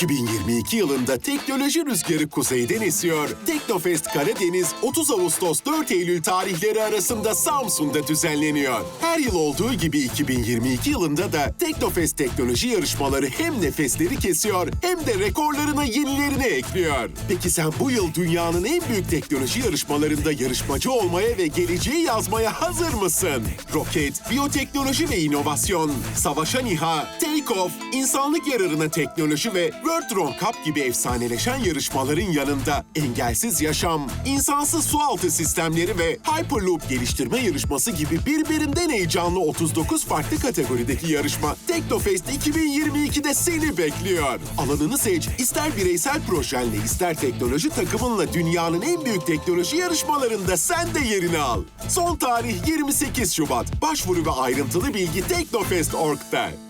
2022 yılında teknoloji rüzgarı kuzeyden esiyor. Teknofest Karadeniz 30 Ağustos 4 Eylül tarihleri arasında Samsun'da düzenleniyor. Her yıl olduğu gibi 2022 yılında da Teknofest teknoloji yarışmaları hem nefesleri kesiyor hem de rekorlarına yenilerini ekliyor. Peki sen bu yıl dünyanın en büyük teknoloji yarışmalarında yarışmacı olmaya ve geleceği yazmaya hazır mısın? Roket, biyoteknoloji ve inovasyon, savaşan İHA, Take-Off, insanlık yararına teknoloji ve World Drone Cup gibi efsaneleşen yarışmaların yanında engelsiz yaşam, insansız sualtı sistemleri ve Hyperloop geliştirme yarışması gibi birbirinden heyecanlı 39 farklı kategorideki yarışma Teknofest 2022'de seni bekliyor. Alanını seç, ister bireysel projenle ister teknoloji takımınla dünyanın en büyük teknoloji yarışmalarında sen de yerini al. Son tarih 28 Şubat. Başvuru ve ayrıntılı bilgi Teknofest.org'da.